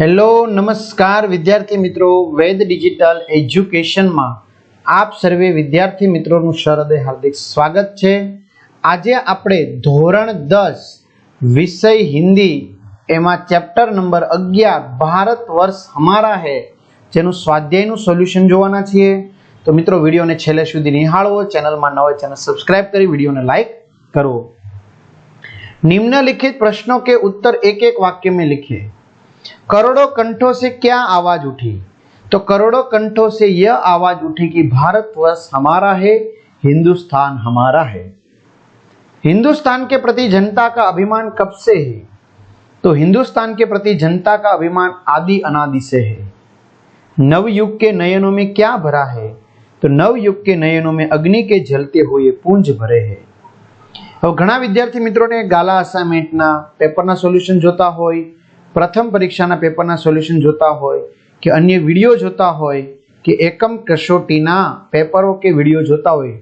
Hello, નમસ્કાર વિદ્યાર્થી મિત્રો. વેદ ડિજિટલ એજ્યુકેશનમાં આપ સર્વે વિદ્યાર્થી મિત્રોનું શરદે હાર્દિક સ્વાગત છે. આજે આપણે ધોરણ દસ, વિષય હિન્દી, એમાં ચેપ્ટર નંબર અગિયાર, ભારત વર્ષ હમારા હે, જેનું સ્વાધ્યાયનું સોલ્યુશન જોવાના છીએ. તો મિત્રો, વિડીયોને છેલ્લે સુધી નિહાળવો, ચેનલમાં નવો ચેનલ સબસ્ક્રાઇબ કરી, વિડીયોને લાઇક કરવો નિમ્નલિખિત પ્રશ્નો કે ઉત્તર એક એક વાક્ય મેં લિખીએ करोड़ों कंठों से क्या आवाज उठी तो करोड़ों कंठों से यह आवाज उठी कि भारतवर्ष हमारा है हिंदुस्तान हमारा है हिंदुस्तान के प्रति जनता का अभिमान कब से है तो हिंदुस्तान के प्रति जनता का अभिमान आदि अनादि से है नवयुग के नयनों में क्या भरा है तो नवयुग के नयनों में अग्नि के जलते हुए पुंज भरे हैं હવે ઘણા વિદ્યાર્થી મિત્રોને ગાલા અસાઇનમેન્ટના પેપરના સોલ્યુશન જોતા હોય પ્રથમ પરીક્ષાના પેપરના સોલ્યુશન જોતા હોય કે અન્ય વીડિયો જોતા હોય કે એકમ કસોટીના પેપરો કે વીડિયો જોતા હોય,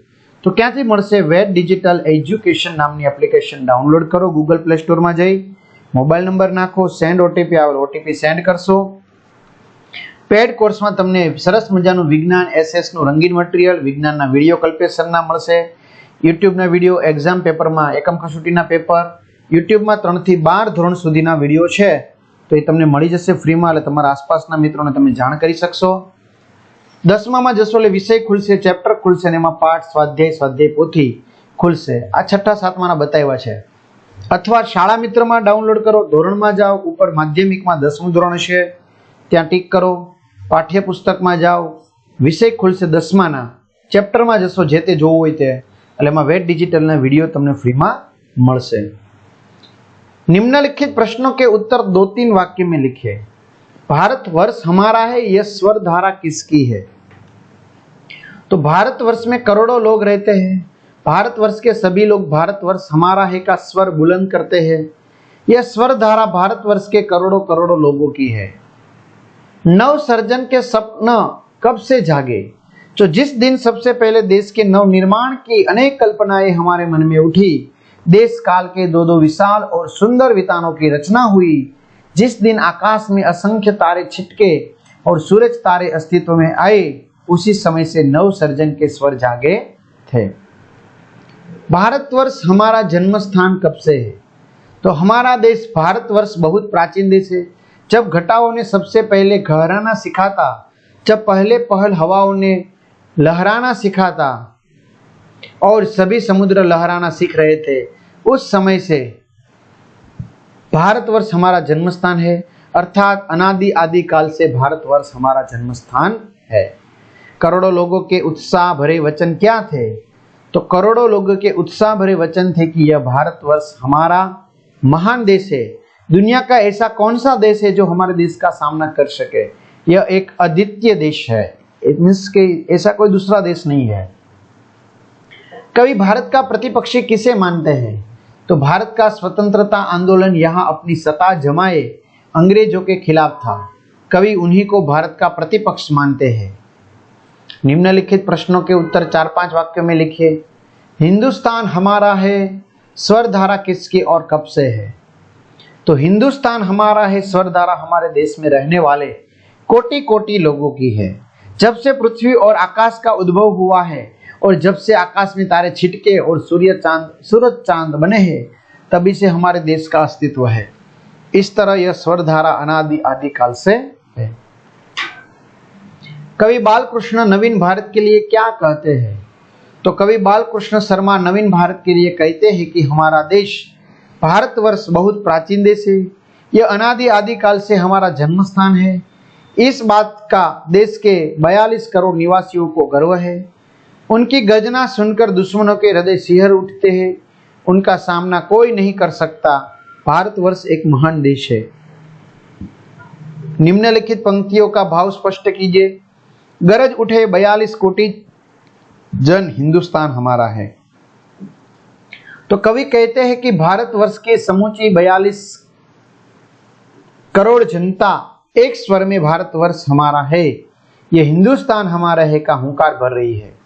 તો ક્યાંથી મળશે વેટ ડિજિટલ એજ્યુકેશન નામની એપ્લિકેશન? ડાઉનલોડ કરો ગૂગલ પ્લે સ્ટોરમાં જઈ, મોબાઈલ નંબર નાખો સેન્ડ ઓટીપી આવે ઓટીપી સેન્ડ કરશો. પેડ કોર્સમાં તમને સરસ મજાનું વિજ્ઞાન એસએસનું રંગીન મટીરિયલ વિજ્ઞાનના વીડિયો કલ્પેશનના મળશે. યુટ્યુબના વીડિયો એક્ઝામ પેપરમાં એકમ કસોટીના પેપર યુટ્યુબમાં ત્રણથી બાર ધોરણ સુધીના વીડિયો છે. તો એ તમને મળી જશે ફ્રીમાં, એટલે તમારા આસપાસના મિત્રોને તમે જાણ કરી શકશો. દસમામાં જશો એટલે વિષય ખુલશે, ચેપ્ટર ખુલશે અને એમાં પાઠ, સ્વાધ્યાય સ્વાધ્યાય પોથી ખુલશે. આ છઠ્ઠા સાતમાના બતાવ્યા છે. અથવા શાળા મિત્રમાં ડાઉનલોડ કરો, ધોરણમાં જાઓ, ઉપર માધ્યમિકમાં દસમું ધોરણ છે ત્યાં ટીક કરો, પાઠ્યપુસ્તકમાં જાઓ. વિષય ખુલશે દસમાના. ચેપ્ટરમાં જશો, જે તે જોવું હોય તે. એટલે એમાં વેટ ડિજિટલના વીડિયો તમને ફ્રીમાં મળશે. निम्नलिखित प्रश्नों के उत्तर दो तीन वाक्य में लिखिए। भारत वर्ष हमारा है यह स्वर धारा किसकी है? तो भारत वर्ष में करोड़ों लोग रहते हैं। भारत वर्ष के सभी लोग भारत वर्ष हमारा है का स्वर बुलंद करते हैं। यह स्वर धारा भारत वर्ष के करोड़ों करोड़ों लोगों की है। नव सर्जन के सपना कब से जागे? तो जिस दिन सबसे पहले देश के नव निर्माण की अनेक कल्पनाएँ हमारे मन में उठी देश काल के दो दो विशाल और सुंदर वितानों की रचना हुई, जिस दिन आकाश में असंख्य तारे छिटके और सूरज तारे अस्तित्व में आए, उसी समय से नव सर्जन के स्वर जागे थे। भारतवर्ष हमारा जन्म स्थान कब से है? तो हमारा देश भारतवर्ष बहुत प्राचीन देश है। जब घटाओं ने सबसे पहले घराना सीखा था, जब पहले पहल हवाओं ने लहराना सीखा था, और सभी समुद्र लहराना सीख रहे थे उस समय से भारतवर्ष हमारा जन्म स्थान है, अर्थात अनादि आदि काल से भारतवर्ष हमारा जन्म स्थान है। करोड़ों लोगों के उत्साह भरे वचन क्या थे? तो करोड़ों लोगों के उत्साह भरे वचन थे कि यह भारतवर्ष हमारा महान देश है। दुनिया का ऐसा कौन सा देश है जो हमारे देश का सामना कर सके? यह एक अद्वितीय देश है। मीन्स के ऐसा कोई दूसरा देश नहीं है। कभी भारत का प्रतिपक्षी किसे मानते हैं? तो भारत का स्वतंत्रता आंदोलन यहाँ अपनी सत्ता जमाए अंग्रेज़ों के खिलाफ था। कवि उन्हीं को भारत का प्रतिपक्ष मानते हैं। निम्नलिखित प्रश्नों के उत्तर चार पाँच वाक्यों में लिखिए। हिंदुस्तान हमारा है स्वर धारा किसकी और कब से है? तो हिंदुस्तान हमारा है स्वर धारा हमारे देश में रहने वाले कोटि कोटि लोगों की है। जब से पृथ्वी और आकाश का उद्भव हुआ है और जब से आकाश में तारे छिटके और सूर्य चाँद, सूरज चाँद बने हैं, तभी से हमारे देश का अस्तित्व है। इस तरह यह स्वर धारा अनादि आदि काल से है। कवि बालकृष्ण नवीन भारत के लिए क्या कहते हैं? तो कवि बालकृष्ण शर्मा नवीन भारत के लिए कहते हैं कि हमारा देश भारतवर्ष बहुत प्राचीन देश है। यह अनादि आदि काल से हमारा जन्म स्थान है। इस बात का देश के 42 करोड़ निवासियों को गर्व है। उनकी गजना सुनकर दुश्मनों के हृदय सिहर उठते हैं। उनका सामना कोई नहीं कर सकता। भारतवर्ष एक महान देश है। निम्नलिखित पंक्तियों का भाव स्पष्ट कीजिए। गरज उठे बयालीस कोटि जन हिंदुस्तान हमारा है। तो कवि कहते हैं कि भारतवर्ष के समूची बयालीस करोड़ जनता एक स्वर में भारतवर्ष हमारा है। ये हिंदुस्तान हमारा है का हुंकार भर रही है।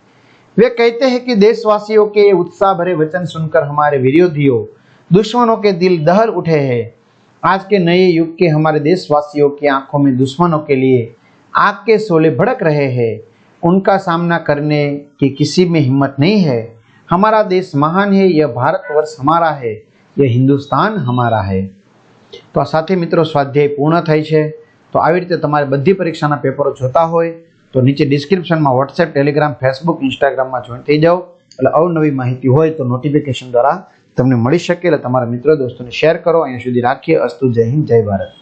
वे कहते हैं कि देशवासियों के उत्साह भरे वचन सुनकर हमारे विरोधियों दुश्मनों के दिल दहल उठे हैं आज के नए युग के हमारे देशवासियों की आंखों में दुश्मनों के लिए आग के शोले भड़क रहे हैं उनका सामना करने की किसी में हिम्मत नहीं है हमारा देश महान है यह भारतवर्ष हमारा है यह હિન્દુસ્તાન હમારા હૈ તો આ સાથે મિત્રો સ્વાધ્યાય પૂર્ણ થાય છે તો આવી રીતે તમારે બધી પરીક્ષાના પેપરો જોતા હોય તો નીચે ડિસ્ક્રિપ્શનમાં વોટ્સએપ ટેલિગ્રામ ફેસબુક ઇન્સ્ટાગ્રામમાં જોઈન થઈ જાઓ. એટલે અવનવી માહિતી હોય તો નોટિફિકેશન દ્વારા તમને મળી શકે. એટલે તમારા મિત્રો, દોસ્તોને શેર કરો. અહીંયા સુધી રાખીએ. અસ્તુ જય હિન્દ, જય ભારત.